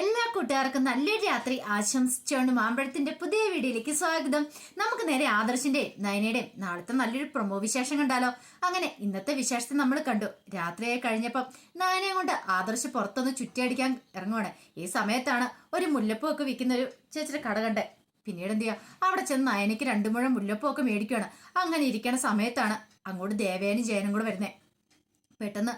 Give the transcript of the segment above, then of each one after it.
എല്ലാ കൂട്ടുകാർക്കും നല്ലൊരു രാത്രി. ആശംസിച്ചുകൊണ്ട് മാമ്പഴത്തിന്റെ പുതിയ വീഡിയോയിലേക്ക് സ്വാഗതം. നമുക്ക് നേരെ ആദർശിന്റെ നയനയുടെയും നാളത്തെ നല്ലൊരു പ്രൊമോ വിശേഷം കണ്ടാലോ? അങ്ങനെ ഇന്നത്തെ വിശേഷത്തെ നമ്മൾ കണ്ടു. രാത്രിയായി കഴിഞ്ഞപ്പം നയനയെ കൊണ്ട് ആദർശ് പുറത്തൊന്ന് ചുറ്റിയടിക്കാൻ ഇറങ്ങുവാണ്. ഈ സമയത്താണ് ഒരു മുല്ലപ്പൂ ഒക്കെ വിൽക്കുന്ന ഒരു ചേച്ചിയുടെ കട കണ്ടേ. പിന്നീട് എന്ത് ചെയ്യുക അവിടെ ചെന്ന് നയനയ്ക്ക് രണ്ടു മുഴം മുല്ലപ്പൂ ഒക്കെ മേടിക്കുകയാണ് അങ്ങനെ ഇരിക്കണ സമയത്താണ് അങ്ങോട്ട് ദേവേനും ജയനും കൂടെ വരുന്നേ. പെട്ടെന്ന്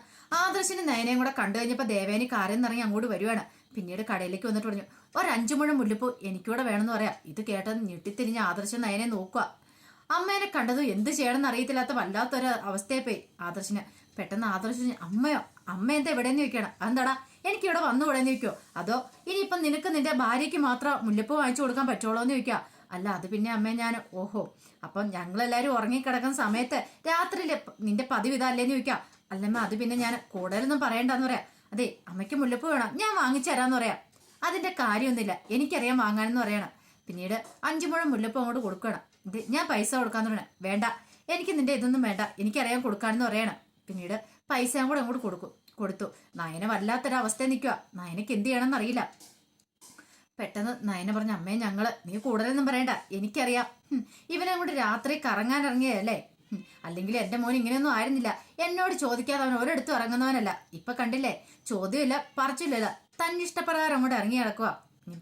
ആദർശിന് നയനയും കൂടെ കണ്ടു കഴിഞ്ഞപ്പോൾ ദേവേനി കാര്യം നിറങ്ങി അങ്ങോട്ട് വരുവാണ്. പിന്നീട് കടയിലേക്ക് വന്നിട്ട് പറഞ്ഞു ഒരു അഞ്ചു മുഴം മുല്ലപ്പൂ എനിക്കൂടെ വേണമെന്ന് പറയാം. ഇത് കേട്ടത് ഞെട്ടിത്തിരിഞ്ഞ് ആദർശം നയനെ നോക്കുക. അമ്മേനെ കണ്ടത് എന്ത് ചെയ്യണമെന്ന് അറിയത്തില്ലാത്ത വല്ലാത്തൊരു അവസ്ഥയെ പോയി ആദർശിന്. പെട്ടെന്ന് ആദർശം അമ്മയോ അമ്മ എന്താ എവിടെയെന്ന് ചോദിക്കണം അതെന്താടാ? എനിക്ക് ഇവിടെ വന്നു ഇവിടെ ചോദിക്കോ അതോ ഇനിയിപ്പം നിനക്ക് നിന്റെ ഭാര്യയ്ക്ക് മാത്രം മുല്ലപ്പൂ വാങ്ങിച്ചു കൊടുക്കാൻ പറ്റുള്ളൂ എന്ന് ചോദിക്കുക അല്ല അത് പിന്നെ അമ്മ ഞാൻ ഓഹോ അപ്പം ഞങ്ങളെല്ലാവരും ഉറങ്ങിക്കിടക്കുന്ന സമയത്ത് രാത്രിയിൽ നിന്റെ പതിവ് ഇതല്ലേന്ന് ചോദിക്കാം അല്ലമ്മ അത് പിന്നെ ഞാൻ കൂടുതലൊന്നും പറയണ്ടെന്ന് പറയാം. അതെ അമ്മയ്ക്ക് മുല്ലപ്പൂ വേണം. ഞാൻ വാങ്ങിച്ചു തരാമെന്ന് പറയാം. അതിന്റെ കാര്യമൊന്നുമില്ല. എനിക്കറിയാം വാങ്ങാനെന്ന് പറയണം. പിന്നീട് അഞ്ചു മുഴം മുല്ലപ്പൂ അങ്ങോട്ട് കൊടുക്കണം. ഇത് ഞാൻ പൈസ കൊടുക്കാന്ന് പറയണം. വേണ്ട. എനിക്ക് നിന്റെ ഇതൊന്നും വേണ്ട. എനിക്കറിയാം കൊടുക്കാനെന്ന് പറയണം. പിന്നീട് പൈസ കൂടെ അങ്ങോട്ട് കൊടുക്കും. കൊടുത്തു. നയന വല്ലാത്തൊരവസ്ഥ നിൽക്കുക നയനക്ക് എന്ത് ചെയ്യണമെന്ന് അറിയില്ല. പെട്ടെന്ന് നയന പറഞ്ഞ അമ്മേ ഞങ്ങൾ നീ കൂടുതലൊന്നും പറയണ്ട. എനിക്കറിയാം. ഇവനെ അങ്ങോട്ട് രാത്രി ഹും, അല്ലെങ്കിൽ എന്റെ മോൻ ഇങ്ങനെയൊന്നും ആയിരുന്നില്ല. എന്നോട് ചോദിക്കാതെ അവൻ ഒരിടത്തും ഇറങ്ങുന്നവനല്ല. ഇപ്പൊ കണ്ടില്ലേ? ചോദ്യമില്ല പറച്ചില്ലല്ല തന്നെ ഇഷ്ടപ്രകാരം അങ്ങോട്ട് ഇറങ്ങി നടക്കുക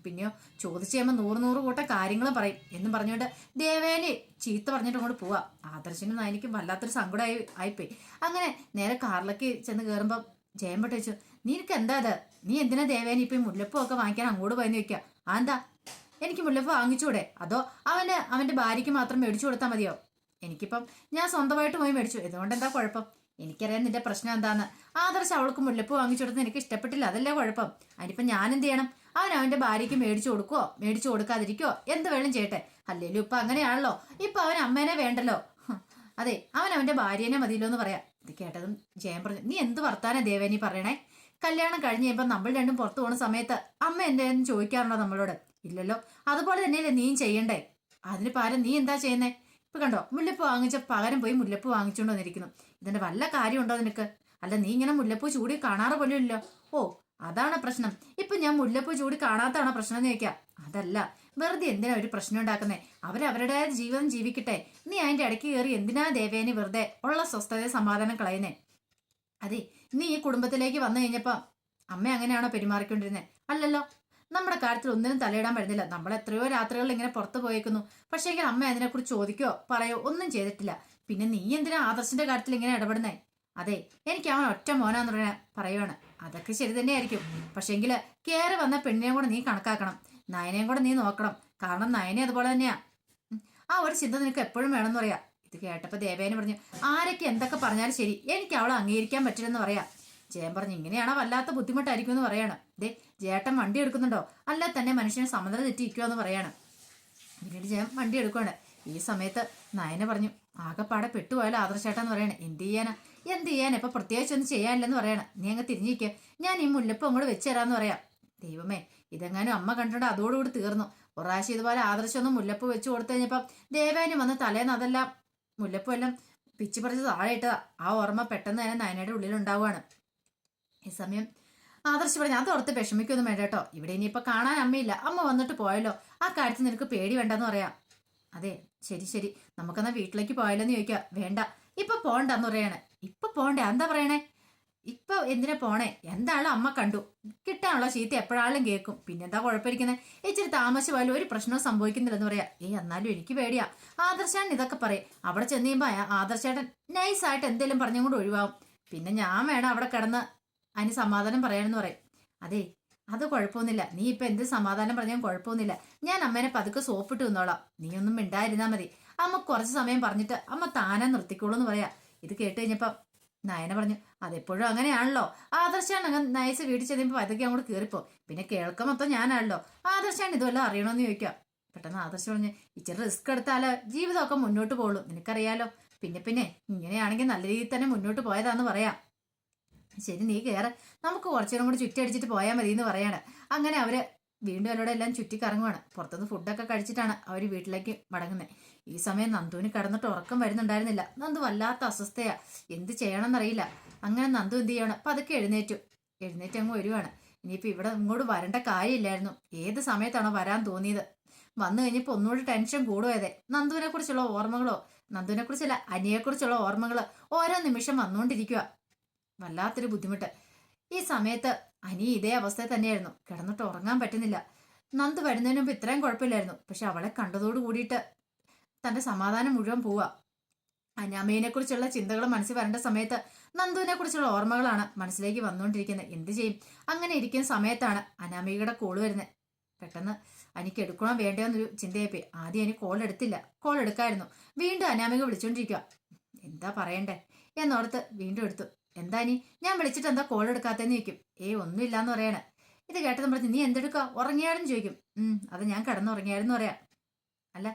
പിന്നെയോ ചോദിച്ചു കഴിയുമ്പോൾ നൂറ് നൂറ് കൂട്ട കാര്യങ്ങൾ പറയും. എന്ന് പറഞ്ഞുകൊണ്ട് ദേവേനെ ചീത്ത പറഞ്ഞിട്ട് അങ്ങോട്ട് പോവാ. ആദർശനും നായനിക്കും വല്ലാത്തൊരു സങ്കടമായി ആയിപ്പോയി. അങ്ങനെ നേരെ കാറിലേക്ക് ചെന്ന് കയറുമ്പോൾ ജയമ്പട്ട് വെച്ചു നിനക്ക് എന്താ അത് നീ എന്തിനാ ദേവേനെ ഇപ്പം മുല്ലപ്പൂ ഒക്കെ വാങ്ങിക്കാൻ അങ്ങോട്ട് പോയെന്ന് വെക്കുക ആ എന്താ? എനിക്ക് മുല്ലപ്പൂ വാങ്ങിച്ചൂടെ? അതോ അവന് അവന്റെ ഭാര്യയ്ക്ക് മാത്രം മേടിച്ചു കൊടുത്താൽ മതിയോ? എനിക്കിപ്പം ഞാൻ സ്വന്തമായിട്ട് പോയി മേടിച്ചു. ഇതുകൊണ്ട് എന്താ കുഴപ്പം? എനിക്കറിയാം നിന്റെ പ്രശ്നം എന്താന്ന്. ആദർശ് അവൾക്ക് മുല്ലപ്പൂ വാങ്ങിച്ചു കൊടുത്ത് എനിക്ക് ഇഷ്ടപ്പെട്ടില്ല. അതല്ലേ കുഴപ്പം? അതിനിപ്പം ഞാൻ എന്ത് ചെയ്യണം? അവൻ അവന്റെ ഭാര്യയ്ക്ക് മേടിച്ചു കൊടുക്കുവോ? മേടിച്ചു കൊടുക്കാതിരിക്കുവോ? എന്ത് വേണം ചെയ്യട്ടെ. അല്ലേലും ഇപ്പൊ അങ്ങനെയാണല്ലോ. ഇപ്പൊ അവൻ അമ്മേനെ വേണ്ടല്ലോ. അതെ അവൻ അവന്റെ ഭാര്യനെ മതിയല്ലോ എന്ന് പറയാം. ഇത് കേട്ടതും ജയൻ പറഞ്ഞു നീ എന്ത് വർത്താനാ ദേവേനി പറയണേ? കല്യാണം കഴിഞ്ഞ് കഴിയുമ്പോൾ നമ്മൾ രണ്ടും പുറത്തു പോകുന്ന സമയത്ത് അമ്മ എന്റെ ചോദിക്കാറുണ്ടോ നമ്മളോട്? ഇല്ലല്ലോ അതുപോലെ തന്നെയല്ലേ നീയും ചെയ്യണ്ടേ? അതിന് പാരം നീ എന്താ ചെയ്യുന്നേ? ഇപ്പൊ കണ്ടോ? മുല്ലപ്പൂ വാങ്ങിച്ച പകരം പോയി മുല്ലപ്പൂ വാങ്ങിച്ചുകൊണ്ട് വന്നിരിക്കുന്നു. ഇതിന്റെ വല്ല കാര്യമുണ്ടോ നിനക്ക്? അല്ല നീ ഇങ്ങനെ മുല്ലപ്പൂ ചൂടി കാണാറ് പോലും ഇല്ലോ. ഓ അതാണ് പ്രശ്നം. ഇപ്പൊ ഞാൻ മുല്ലപ്പൂ ചൂടി കാണാത്തതാണോ പ്രശ്നം എന്ന് ചോദിക്കാം. അതല്ല വെറുതെ എന്തിനാ ഒരു പ്രശ്നം ഉണ്ടാക്കുന്നേ? അവരവരുടേതായ ജീവിതം ജീവിക്കട്ടെ. നീ അതിന്റെ ഇടയ്ക്ക് കയറി എന്തിനാ ദേവേനി വെറുതെ ഉള്ള സ്വസ്ഥതയെ സമാധാനം കളയുന്നേ? അതെ നീ ഈ കുടുംബത്തിലേക്ക് വന്നു കഴിഞ്ഞപ്പോ അമ്മ അങ്ങനെയാണോ പെരുമാറിക്കൊണ്ടിരുന്നത് അല്ലല്ലോ. നമ്മുടെ കാര്യത്തിൽ ഒന്നിനും തലയിടാൻ പറ്റുന്നില്ല. നമ്മൾ എത്രയോ രാത്രികളിൽ ഇങ്ങനെ പുറത്തു പോയേക്കുന്നു. പക്ഷേങ്കിൽ അമ്മ അതിനെക്കുറിച്ച് ചോദിക്കോ പറയോ ഒന്നും ചെയ്തിട്ടില്ല. പിന്നെ നീ എന്തിനാ ആദർശിന്റെ കാര്യത്തിൽ ഇങ്ങനെ ഇടപെടുന്നേ? അതെ എനിക്ക് അവൻ ഒറ്റ മോനാന്ന് പറയാൻ പറയുവാണ്. അതൊക്കെ ശരി തന്നെയായിരിക്കും. പക്ഷേങ്കിൽ കയറി വന്ന പെണ്ണിനെയും കൂടെ നീ കണക്കാക്കണം. നയനെയും കൂടെ നീ നോക്കണം. കാരണം നയനെ അതുപോലെ തന്നെയാ. ആ ഒരു ചിന്ത നിനക്ക് എപ്പോഴും വേണമെന്ന് പറയാ. ഇത് കേട്ടപ്പോ ദേവേനെ പറഞ്ഞു ആരൊക്കെ എന്തൊക്കെ പറഞ്ഞാലും ശരി എനിക്ക് അവളെ അംഗീകരിക്കാൻ പറ്റില്ലെന്ന് പറയാം. ജയൻ പറഞ്ഞു ഇങ്ങനെയാണോ വല്ലാത്ത ബുദ്ധിമുട്ടായിരിക്കും എന്ന് പറയാണ്. ദേ ജേട്ടൻ വണ്ടി എടുക്കുന്നുണ്ടോ? അല്ല തന്നെ മനുഷ്യനെ സമനില തെറ്റിയിരിക്കുമോ എന്ന് പറയാണ്. പിന്നീട് ജയം വണ്ടി എടുക്കുകയാണ് ഈ സമയത്ത് നയന പറഞ്ഞു ആകെപ്പാടെ പെട്ടുപോയാലോ ആദർശേട്ടാന്ന് പറയണേ. എന്ത് ചെയ്യാനാ? എന്ത് ചെയ്യാൻ ഇപ്പൊ പ്രത്യേകിച്ച് ഒന്നും ചെയ്യാനില്ലെന്ന് പറയണം. നീ അങ്ങ് തിരിഞ്ഞിരിക്കുക ഞാൻ ഈ മുല്ലപ്പം അങ്ങോട്ട് വെച്ച് തരാമെന്ന് പറയാം. ദൈവമേ ഇതെങ്ങാനും അമ്മ കണ്ടിട്ട് അതോടുകൂടി തീർന്നു. പ്രാവശ്യം ഇതുപോലെ ആദർശമൊന്നും മുല്ലപ്പ് വെച്ച് കൊടുത്തു കഴിഞ്ഞപ്പം ദേവാനി വന്ന് തലേന്ന് അതെല്ലാം മുല്ലപ്പം എല്ലാം പിച്ചു പറിച്ച് താഴെ ഇട്ടതാ. ആ ഓർമ്മ പെട്ടെന്ന് തന്നെ നയനയുടെ ഉള്ളിൽ ഉണ്ടാവുകയാണ് ഈ സമയം ആദർശ് പറഞ്ഞു അത് ഓർത്ത് വിഷമിക്കൊന്നും വേണ്ട കേട്ടോ. ഇവിടെ ഇനിയിപ്പോ കാണാൻ അമ്മയില്ല. അമ്മ വന്നിട്ട് പോയല്ലോ. ആ കാര്യത്തിൽ നിനക്ക് പേടി വേണ്ടെന്ന് പറയാം. അതെ ശരി ശരി. നമുക്കെന്നാ വീട്ടിലേക്ക് പോയാലോന്ന് ചോദിക്കാം. വേണ്ട. ഇപ്പൊ പോണ്ടെന്ന് പറയണേ. ഇപ്പൊ പോണ്ടേ? എന്താ പറയണേ? ഇപ്പൊ എന്തിനാ പോണേ? എന്താണോ അമ്മ കണ്ടു. കിട്ടാനുള്ള ചീത്ത എപ്പോഴാളും കേൾക്കും. പിന്നെന്താ കുഴപ്പമിരിക്കുന്നത് ഇച്ചിരി താമസിച്ചാലും ഒരു പ്രശ്നവും സംഭവിക്കുന്നില്ലെന്ന് പറയാ. ഏയ് എന്നാലും എനിക്ക് പേടിയാ. ആദർശാൻ ഇതൊക്കെ പറയും. അവിടെ ചെന്ന് കഴിയുമ്പോ ആദർശേട്ടൻ നൈസായിട്ട് എന്തെങ്കിലും പറഞ്ഞും കൂടെ ഒഴിവാകും പിന്നെ ഞാൻ വേണം അവിടെ കിടന്ന് അതിന് സമാധാനം പറയണമെന്ന് പറയും. അതെ അത് കുഴപ്പമൊന്നുമില്ല. നീ ഇപ്പൊ എന്ത് സമാധാനം പറഞ്ഞാൽ കുഴപ്പമൊന്നുമില്ല. ഞാൻ അമ്മേനെ പതുക്കെ സോപ്പിട്ട് നിന്നോളാം നീ ഒന്നും മിണ്ടായിരുന്നാ മതി. അമ്മ കുറച്ച് സമയം പറഞ്ഞിട്ട് അമ്മ താനെ നിർത്തിക്കോളൂ എന്ന് പറയാ. ഇത് കേട്ട് കഴിഞ്ഞപ്പം നയന പറഞ്ഞു അതെപ്പോഴും അങ്ങനെയാണല്ലോ. ആദർശാണ് അങ്ങനെ നയസ് വീട്ടിൽ ചെല്ലുമ്പോൾ പതുക്കെ അങ്ങോട്ട് കയറിപ്പോ പിന്നെ കേൾക്കാൻ മൊത്തം ഞാനാണല്ലോ. ആദർശാണ് ഇതുവല്ലോ അറിയണമെന്ന് ചോദിക്കാം. പെട്ടെന്ന് ആദർശം പറഞ്ഞു ഇച്ചിരി റിസ്ക് എടുത്താലോ ജീവിതമൊക്കെ മുന്നോട്ട് പോകുള്ളൂ നിനക്കറിയാലോ. പിന്നെ പിന്നെ ഇങ്ങനെയാണെങ്കിൽ നല്ല രീതിയിൽ തന്നെ മുന്നോട്ട് പോയതാന്ന് പറയാം. ശരി നീ കയറ നമുക്ക് കുറച്ചുനേരം കൂടി ചുറ്റി അടിച്ചിട്ട് പോയാൽ മതി എന്ന് പറയാണ്. അങ്ങനെ അവർ വീണ്ടും അവരോട് എല്ലാം ചുറ്റി കറങ്ങുവാണ് പുറത്തുനിന്ന് ഫുഡൊക്കെ കഴിച്ചിട്ടാണ് അവർ വീട്ടിലേക്ക് മടങ്ങുന്നത് ഈ സമയം നന്ദുവിന് കിടന്നിട്ട് ഉറക്കം വരുന്നുണ്ടായിരുന്നില്ല. നന്ദു വല്ലാത്ത അസ്വസ്ഥയാ. എന്ത് ചെയ്യണമെന്നറിയില്ല. അങ്ങനെ നന്ദു എന്ത് ചെയ്യണം? പതുക്കെ എഴുന്നേറ്റു. എഴുന്നേറ്റ് അങ്ങ് വരുവാണ്. ഇനിയിപ്പോൾ ഇവിടെ ഇങ്ങോട്ട് വരേണ്ട കാര്യമില്ലായിരുന്നു. ഏത് സമയത്താണോ വരാൻ തോന്നിയത്? വന്നു കഴിഞ്ഞപ്പോൾ ഒന്നുകൂടി ടെൻഷൻ കൂടുവതെ നന്ദുവിനെ കുറിച്ചുള്ള ഓർമ്മകളോ? നന്ദുവിനെ കുറിച്ചല്ല അനിയെക്കുറിച്ചുള്ള ഓർമ്മകൾ ഓരോ നിമിഷം വന്നുകൊണ്ടിരിക്കുക വല്ലാത്തൊരു ബുദ്ധിമുട്ട്. ഈ സമയത്ത് അനി ഇതേ അവസ്ഥയിൽ തന്നെയായിരുന്നു. കിടന്നിട്ട് ഉറങ്ങാൻ പറ്റുന്നില്ല. നന്ദ് വരുന്നതിന് മുമ്പ് ഇത്രയും കുഴപ്പമില്ലായിരുന്നു. പക്ഷെ അവളെ കണ്ടതോട് കൂടിയിട്ട് തന്റെ സമാധാനം മുഴുവൻ പോവാ. അനാമയെ കുറിച്ചുള്ള ചിന്തകൾ മനസ്സിൽ വരേണ്ട സമയത്ത് നന്ദുവിനെ കുറിച്ചുള്ള ഓർമ്മകളാണ് മനസ്സിലേക്ക് വന്നുകൊണ്ടിരിക്കുന്നത്. എന്ത് ചെയ്യും? അങ്ങനെ ഇരിക്കുന്ന സമയത്താണ് അനാമികയുടെ കോൾ വരുന്നത് പെട്ടെന്ന് എനിക്ക് എടുക്കണോ വേണ്ടയോ എന്നൊരു ചിന്തയായിപ്പോയി. ആദ്യം എനിക്ക് കോൾ എടുത്തില്ല. കോൾ എടുക്കായിരുന്നു. വീണ്ടും അനാമിക വിളിച്ചോണ്ടിരിക്കുക എന്താ പറയണ്ടേ? എന്നോർത്ത് വീണ്ടും എടുത്തു. എന്താ നീ ഞാൻ വിളിച്ചിട്ട് എന്താ കോൾ എടുക്കാത്തെന്ന് ചോദിക്കും. ഏയ് ഒന്നുമില്ലാന്ന് പറയണേ. ഇത് കേട്ടത് പറഞ്ഞ് നീ എന്തെടുക്കുക ഉറങ്ങിയാലും ചോദിക്കും. ഉം അത് ഞാൻ കിടന്നുറങ്ങിയായിരുന്നു പറയാ. അല്ല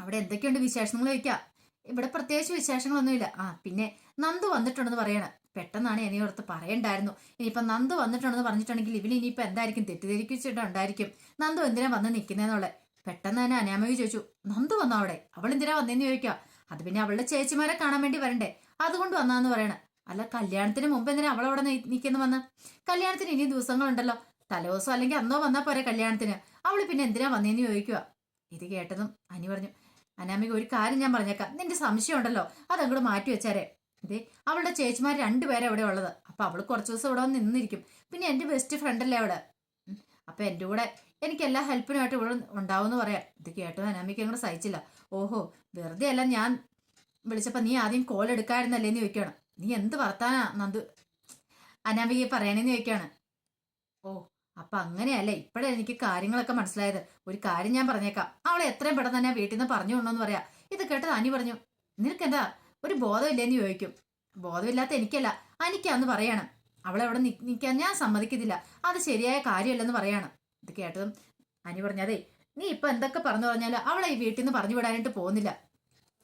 അവിടെ എന്തൊക്കെയുണ്ട് വിശേഷങ്ങൾ ചോദിക്കാം. ഇവിടെ പ്രത്യേകിച്ച് വിശേഷങ്ങളൊന്നുമില്ല. ആ പിന്നെ നന്ദു വന്നിട്ടുണ്ടെന്ന് പറയണേ. പെട്ടെന്നാണ് എന്നെ ഓർത്ത് പറയണ്ടായിരുന്നു. ഇനിയിപ്പം നന്ദു വന്നിട്ടുണ്ടെന്ന് പറഞ്ഞിട്ടുണ്ടെങ്കിൽ ഇവന് ഇനിയിപ്പോൾ എന്തായിരിക്കും? തെറ്റിദ്ധരിക്കിച്ചിട്ടുണ്ടായിരിക്കും നന്ദു എന്തിനാ വന്ന് നിൽക്കുന്നതെന്നുള്ളത് പെട്ടെന്ന് തന്നെ അനാമകി ചോദിച്ചു. നന്ദു വന്നോ അവിടെ? അവൾ എന്തിനാ വന്നേന്ന് ചോദിക്കുക അത് പിന്നെ അവളുടെ ചേച്ചിമാരെ കാണാൻ വേണ്ടി വരണ്ടേ? അതുകൊണ്ട് വന്നാന്ന് പറയണ. അല്ല കല്യാണത്തിന് മുമ്പ് എന്തിനാ അവളവിടെ നിൽക്കുന്നു വന്ന് കല്യാണത്തിന് ഇനി ദിവസങ്ങളുണ്ടല്ലോ. തലേദിവസം അല്ലെങ്കിൽ അന്നോ വന്നാൽ പോരെ കല്യാണത്തിന്. അവൾ പിന്നെ എന്തിനാ വന്നേന്ന് ചോദിക്കുക. ഇത് കേട്ടതും അനി പറഞ്ഞു അനാമിക ഒരു കാര്യം ഞാൻ പറഞ്ഞേക്കാം. നിന്റെ സംശയം ഉണ്ടല്ലോ. അതങ്ങോട്ട് മാറ്റി വെച്ചാരേ. ഇതേ അവളുടെ ചേച്ചിമാർ രണ്ടുപേരെ അവിടെ ഉള്ളത്. അപ്പൊ അവൾ കുറച്ച് ദിവസം ഇവിടെ വന്ന് നിന്നിരിക്കും. പിന്നെ എന്റെ ബെസ്റ്റ് ഫ്രണ്ട് അല്ലേ അവിടെ. അപ്പൊ എന്റെ കൂടെ എനിക്ക് എല്ലാ ഹെൽപ്പിനുമായിട്ട് ഇവിടെ ഉണ്ടാവും പറയാം. ഇത് കേട്ടോ അനാമിക്ക് അങ്ങോട്ട് സഹിച്ചില്ല. ഓഹോ വെറുതെ അല്ല ഞാൻ വിളിച്ചപ്പോൾ നീ ആദ്യം കോൾ എടുക്കായിരുന്നല്ലേ എന്ന് ചോദിക്കുകയാണ്. നീ എന്ത് വർത്താനാ നന്ദു? അനാമിക പറയണേന്ന് ചോദിക്കാണ്. ഓ അപ്പൊ അങ്ങനെയല്ലേ ഇപ്പോഴേ എനിക്ക് കാര്യങ്ങളൊക്കെ മനസ്സിലായത്. ഒരു കാര്യം ഞാൻ പറഞ്ഞേക്കാം. അവളെ എത്രയും പെട്ടെന്ന് തന്നെ വീട്ടിൽ നിന്ന് പറഞ്ഞു കൊണ്ടോന്ന് പറയാ. ഇത് കേട്ടത് അനി പറഞ്ഞു നിനക്കെന്താ? ഒരു ബോധമില്ലേന്ന് ചോദിക്കും. ബോധമില്ലാത്ത എനിക്കല്ല അനിക്കാന്ന് പറയണം. അവളെ അവിടെ നിൽക്കാൻ ഞാൻ സമ്മതിക്കത്തില്ല. അത് ശരിയായ കാര്യമല്ലെന്ന് പറയണം. ഇത് കേട്ടതും അനി പറഞ്ഞതേ നീ ഇപ്പൊ എന്തൊക്കെ പറഞ്ഞു പറഞ്ഞാലും അവളെ ഈ വീട്ടിൽ നിന്ന് പറഞ്ഞു വിടാനായിട്ട് പോകുന്നില്ല.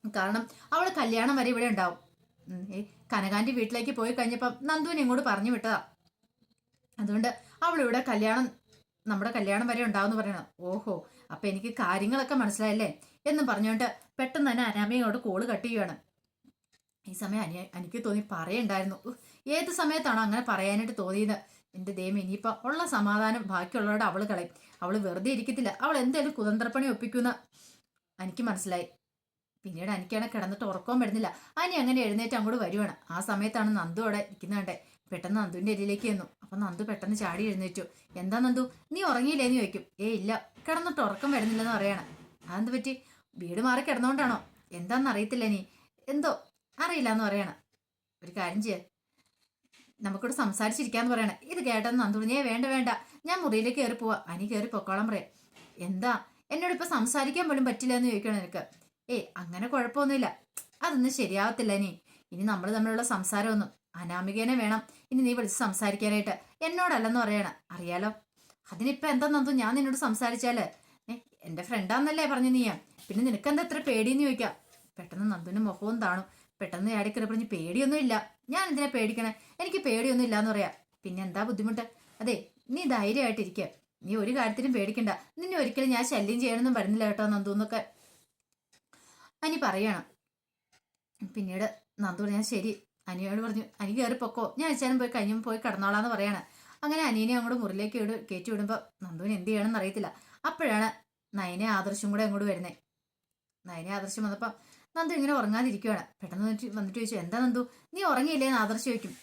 കാരണം അവൾ കല്യാണം വരെ ഇവിടെ ഉണ്ടാവും. കനകാന്റെ വീട്ടിലേക്ക് പോയി കഴിഞ്ഞപ്പം നന്ദുവിനെ ഇങ്ങോട്ട് പറഞ്ഞു വിട്ടതാ. അതുകൊണ്ട് അവളിവിടെ കല്യാണം നമ്മുടെ കല്യാണം വരെ ഉണ്ടാവുമെന്ന് പറയണം ഓഹോ അപ്പൊ എനിക്ക് കാര്യങ്ങളൊക്കെ മനസ്സിലായല്ലേ? എന്ന് പറഞ്ഞുകൊണ്ട് പെട്ടെന്ന് തന്നെ അനാമയോട് കോൾ കട്ട് ചെയ്യുകയാണ് ഈ സമയം അനിയ എനിക്ക് തോന്നി പറയണ്ടായിരുന്നു. ഏത് സമയത്താണോ അങ്ങനെ പറയാനായിട്ട് തോന്നിയത്. എന്റെ ദൈവം ഇനിയിപ്പോ ഉള്ള സമാധാനം ബാക്കിയുള്ളവരുടെ അവൾ കളയും. അവൾ വെറുതെ ഇരിക്കത്തില്ല. അവൾ എന്തായാലും കുതന്ത്രപ്പണി ഒപ്പിക്കുന്ന എനിക്ക് മനസ്സിലായി. പിന്നീട് എനിക്കാണ് കിടന്നിട്ട് ഉറക്കാൻ വരുന്നില്ല. അനി അങ്ങനെ എഴുന്നേറ്റ് അങ്ങോട്ട് വരുവാണ്. ആ സമയത്താണ് നന്ദു അവിടെ ഇരിക്കുന്നുണ്ടേ. പെട്ടെന്ന് നന്ദുവിന്റെ അരിയിലേക്ക് ചെന്നു. അപ്പൊ നന്ദു പെട്ടെന്ന് ചാടി എഴുന്നേറ്റു. എന്താ നന്ദു? നീ ഉറങ്ങിയില്ലേ? എന്ന് ചോദിക്കും. ഏ ഇല്ല. കിടന്നിട്ട് ഉറക്കം വരുന്നില്ലെന്ന് പറയണം. അതെന്ത് പറ്റി? വീട് മാറി കിടന്നോണ്ടാണോ? എന്താന്ന് അറിയത്തില്ല നീ. എന്തോ? അറിയില്ല എന്ന് പറയണം. ഒരു കാര്യം ചെയ്യ. നമുക്കിവിടെ സംസാരിച്ചിരിക്കാന്ന് പറയണേ. ഇത് കേട്ടെന്ന് നന്ദു. ഏ വേണ്ട വേണ്ട. ഞാൻ മുറിയിലേക്ക് കയറി പോവാ. അനി കയറി പൊക്കോളം പറയാം. എന്താ? എന്നോട് ഇപ്പൊ സംസാരിക്കാൻ പോലും പറ്റില്ല എന്ന് ചോദിക്കണം നിനക്ക്. ഏ അങ്ങനെ കുഴപ്പമൊന്നുമില്ല. അതൊന്നും ശരിയാവത്തില്ല ഇനി. ഇനി നമ്മൾ തമ്മിലുള്ള സംസാരമൊന്നും അനാമികേനെ വേണം. ഇനി നീ വിളിച്ച് സംസാരിക്കാനായിട്ട് എന്നോടല്ലെന്ന് പറയണ. അറിയാലോ? അതിനിപ്പോ എന്താ നന്ദു? ഞാൻ നിന്നോട് സംസാരിച്ചാൽ. എന്റെ ഫ്രണ്ടാന്നല്ലേ പറഞ്ഞു നീയാ. പിന്നെ നിനക്ക് എന്താ ഇത്ര പേടിയെന്ന് ചോദിക്കാം? പെട്ടെന്ന് നന്ദുവിന് മുഖവും താണു. പെട്ടെന്ന് ചാടിക്കറി പറഞ്ഞ് പേടിയൊന്നും ഇല്ല. ഞാൻ എന്തിനാ പേടിക്കണേ? എനിക്ക് പേടിയൊന്നും ഇല്ലാന്ന് പറയാ. പിന്നെ എന്താ ബുദ്ധിമുട്ട്? അതെ നീ ധൈര്യമായിട്ടിരിക്കുക നീ ഒരു കാര്യത്തിനും പേടിക്കണ്ട. നിന്നെ ഒരിക്കലും ഞാൻ ശല്യം ചെയ്യണമെന്നും വരുന്നില്ല കേട്ടോ നന്ദു എന്നൊക്കെ. അനി പറയണം. പിന്നീട് നന്ദു ഞാൻ ശരി. അനിയോട് പറഞ്ഞു അനി കയറി പൊക്കോ. ഞാൻ അച്ഛനും പോയി കഴിഞ്ഞും പോയി കിടന്നോളാന്ന് പറയാണ്. അങ്ങനെ അനിയനെ അങ്ങോട്ട് മുറിലേക്ക് ഇട് കയറ്റി വിടുമ്പോൾ നന്ദുവിന് എന്ത് ചെയ്യണമെന്ന് അറിയത്തില്ല. അപ്പോഴാണ് നയനെ ആദർശം കൂടെ അങ്ങോട്ട് വരുന്നത് നയനെ ആദർശം വന്നപ്പോൾ നന്ദു ഇങ്ങനെ ഉറങ്ങാതിരിക്കുവാണ്. പെട്ടെന്ന് വന്നിട്ട് ചോദിച്ചു എന്താ നന്ദു? നീ ഉറങ്ങിയില്ലേ? എന്ന് ആദർശം ചോദിക്കും.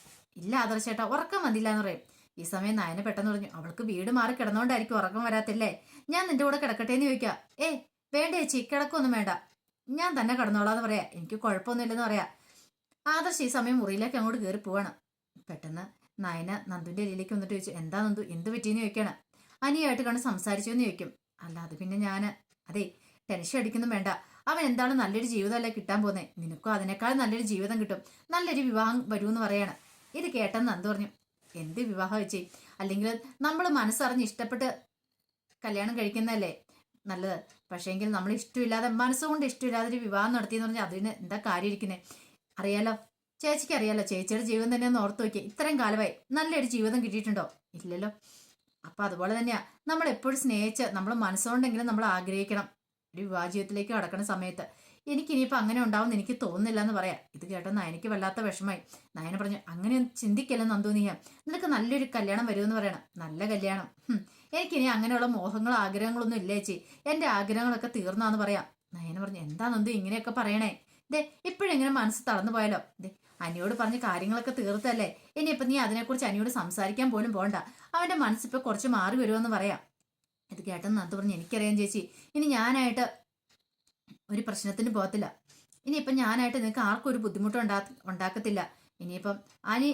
ഇല്ല ആദർശേട്ടാ ഉറക്കം വന്നില്ല എന്ന് പറയും. ഈ സമയം നയന പെട്ടെന്ന് പറഞ്ഞു അവൾക്ക് വീട് മാറി കിടന്നുകൊണ്ടായിരിക്കും ഉറക്കം വരാത്തില്ലേ? ഞാൻ നിന്റെ കൂടെ കിടക്കട്ടെ എന്ന് ചോദിക്കാം. ഏ വേണ്ട ചേച്ചി കിടക്കൊന്നും വേണ്ട. ഞാൻ തന്നെ കടന്നോളാന്ന് പറയാ. എനിക്ക് കുഴപ്പമൊന്നുമില്ലെന്ന് പറയാ. ആദർശ് ഈ സമയം മുറിയിലേക്ക് അങ്ങോട്ട് കയറി പോവാണ്. പെട്ടെന്ന് നയന നന്ദുവിന്റെ അരിയിലേക്ക് വന്നിട്ട് ചോദിച്ചു എന്താ നന്ദു? എന്ത് പറ്റിയെന്ന് ചോദിക്കണം. അനിയായിട്ട് കണ്ട് സംസാരിച്ചു എന്ന് ചോദിക്കും. അല്ല അത് പിന്നെ ഞാൻ അതെ ടെൻഷൻ അടിക്കുന്നു വേണ്ട. അവൻ എന്താണ് നല്ലൊരു ജീവിതമല്ലേ കിട്ടാൻ പോകുന്നത് നിനക്കും അതിനേക്കാൾ നല്ലൊരു ജീവിതം കിട്ടും. നല്ലൊരു വിവാഹം വരുമെന്ന് പറയാണ്. ഇത് കേട്ടെന്ന് നന്ദു പറഞ്ഞു എന്ത് വിവാഹം വെച്ചേ അല്ലെങ്കിൽ നമ്മൾ മനസ്സറിഞ്ഞ് ഇഷ്ടപ്പെട്ട് കല്യാണം കഴിക്കുന്നതല്ലേ നല്ലത്? പക്ഷേങ്കിൽ നമ്മൾ ഇഷ്ടമില്ലാതെ മനസ്സുകൊണ്ട് ഇഷ്ടമില്ലാതെ ഒരു വിവാഹം നടത്തിയെന്ന് പറഞ്ഞാൽ അതിന് എന്താ കാര്യം ഇരിക്കുന്നത് അറിയാലോ? ചേച്ചിക്ക് അറിയാലോ? ചേച്ചിയുടെ ജീവിതം തന്നെ ഒന്ന് ഓർത്ത് നോക്കിയാൽ ഇത്രയും കാലമായി നല്ലൊരു ജീവിതം കിട്ടിയിട്ടുണ്ടോ? ഇല്ലല്ലോ. അപ്പൊ അതുപോലെ തന്നെയാ നമ്മൾ എപ്പോഴും സ്നേഹിച്ച് നമ്മൾ മനസ്സുകൊണ്ടെങ്കിലും നമ്മൾ ആഗ്രഹിക്കണം. ഒരു വിവാഹ ജീവിതത്തിലേക്ക് കടക്കുന്ന സമയത്ത് എനിക്ക് എനിക്കിനിയിപ്പോൾ അങ്ങനെ ഉണ്ടാവുമെന്ന് എനിക്ക് തോന്നുന്നില്ല എന്ന് പറയാം. ഇത് കേട്ടോ നയനയ്ക്ക് വല്ലാത്ത വിഷമായി നയന പറഞ്ഞു അങ്ങനെയൊന്നും ചിന്തിക്കല്ല നന്ദു നീയ നിനക്ക് നല്ലൊരു കല്യാണം വരുമെന്ന് പറയണം. നല്ല കല്യാണം. എനിക്കിനി അങ്ങനെയുള്ള മോഹങ്ങളോ ആഗ്രഹങ്ങളൊന്നും ഇല്ലേ ചേച്ചി? എന്റെ ആഗ്രഹങ്ങളൊക്കെ തീർന്നാന്ന് പറയാം. നയന പറഞ്ഞു എന്താ നന്ദു ഇങ്ങനെയൊക്കെ പറയണേ? ദേ ഇപ്പോഴെങ്ങനെ മനസ്സ് തളർന്നു പോയാലോ? ദേ അനിയോട് പറഞ്ഞ കാര്യങ്ങളൊക്കെ തീർത്തല്ലേ? ഇനിയിപ്പം നീ അതിനെക്കുറിച്ച് അനിയോട് സംസാരിക്കാൻ പോലും പോണ്ട. അവന്റെ മനസ്സിപ്പോൾ കുറച്ച് മാറി വരുമെന്ന് പറയാം. ഇത് കേട്ടെന്ന് നന്ദു പറഞ്ഞു എനിക്കറിയാം ചേച്ചി ഇനി ഞാനായിട്ട് ഒരു പ്രശ്നത്തിന് പോകത്തില്ല. ഇനിയിപ്പം ഞാനായിട്ട് നിങ്ങൾക്ക് ആർക്കും ഒരു ബുദ്ധിമുട്ടും ഉണ്ടാ ഉണ്ടാക്കത്തില്ല. ഇനിയിപ്പം അനി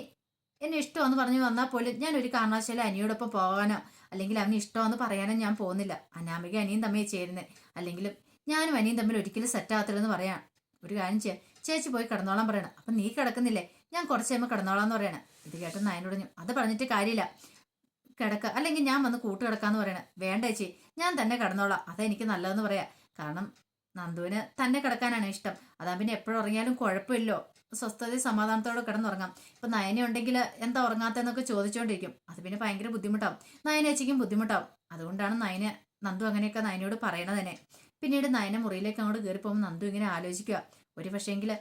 എന്നെ ഇഷ്ടമെന്ന് പറഞ്ഞു വന്നാൽ പോലും ഞാൻ ഒരു കാരണവശാലും അനിയോടൊപ്പം പോകാനോ അല്ലെങ്കിൽ അവന് ഇഷ്ടമെന്ന് പറയാനും ഞാൻ പോകുന്നില്ല. അനാമിക അനിയും തമ്മിൽ ചേരുന്നത് അല്ലെങ്കിലും ഞാനും അനിയും തമ്മിൽ ഒരിക്കലും സെറ്റാകത്തില്ലെന്ന് പറയാം ഒരു കാര്യം ചെയ്യാം. ചേച്ചി പോയി കിടന്നോളാൻ പറയണം. അപ്പം നീ കിടക്കുന്നില്ലേ? ഞാൻ കുറച്ച് കഴിയുമ്പോൾ കിടന്നോളാം എന്ന് പറയണം. ഇത് കേട്ട നായനോട് പറഞ്ഞു അത് പറഞ്ഞിട്ട് കാര്യമില്ല. കിടക്കുക അല്ലെങ്കിൽ ഞാൻ വന്ന് കൂട്ട് കിടക്കാന്ന് പറയണേ. വേണ്ട ചേച്ചി ഞാൻ തന്നെ കിടന്നോളാം. അതെനിക്ക് നല്ലതെന്ന് പറയാം. കാരണം നന്ദുവിന് തന്നെ കിടക്കാനാണ് ഇഷ്ടം. അതാ പിന്നെ എപ്പോഴും ഉറങ്ങിയാലും കുഴപ്പമില്ലോ. സ്വസ്ഥത സമാധാനത്തോടെ കിടന്നുറങ്ങാം. ഇപ്പൊ നയന ഉണ്ടെങ്കിൽ എന്താ ഉറങ്ങാത്തെന്നൊക്കെ ചോദിച്ചുകൊണ്ടിരിക്കും അത് പിന്നെ ഭയങ്കര ബുദ്ധിമുട്ടാവും. നയനേച്ചിക്കും ബുദ്ധിമുട്ടാവും. അതുകൊണ്ടാണ് നയന നന്ദു അങ്ങനെയൊക്കെ നയനോട് പറയണതന്നെ പിന്നീട് നയന മുറിയിലേക്ക് അങ്ങോട്ട് കയറി പോകുമ്പോൾ നന്ദു ഇങ്ങനെ ആലോചിക്കുക ഒരു പക്ഷേങ്കിൽ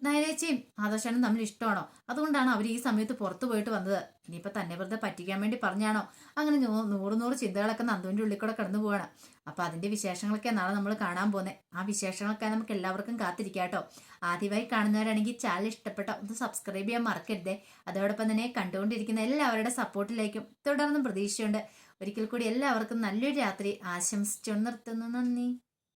നയനേച്ചിയും ആദർശനും തമ്മിൽ ഇഷ്ടമാണോ? അതുകൊണ്ടാണ് അവർ ഈ സമയത്ത് പുറത്തു പോയിട്ട് വന്നത്. ഇനിയിപ്പോൾ തന്നെ വെറുതെ പറ്റിക്കാൻ വേണ്ടി പറഞ്ഞാണോ? അങ്ങനെ നൂറ് നൂറ് ചിന്തകളൊക്കെ നന്ദുവിന്റെ ഉള്ളിൽ കൂടെ കടന്നു പോവാണ്. അപ്പോൾ അതിന്റെ വിശേഷങ്ങളൊക്കെ നാളെ നമ്മൾ കാണാൻ പോകുന്നത് ആ വിശേഷങ്ങളൊക്കെ നമുക്ക് എല്ലാവർക്കും കാത്തിരിക്കാം കേട്ടോ. ആദ്യമായി കാണുന്നവരാണെങ്കിൽ ചാനൽ ഇഷ്ടപ്പെട്ട ഒന്ന് സബ്സ്ക്രൈബ് ചെയ്യാൻ മറക്കരുതേ. അതോടൊപ്പം തന്നെ കണ്ടുകൊണ്ടിരിക്കുന്ന എല്ലാവരുടെ സപ്പോർട്ടിലേക്കും തുടർന്നും പ്രതീക്ഷയുണ്ട്. ഒരിക്കൽ കൂടി എല്ലാവർക്കും നല്ലൊരു രാത്രി ആശംസിച്ചു നിർത്തുന്നു. നന്ദി.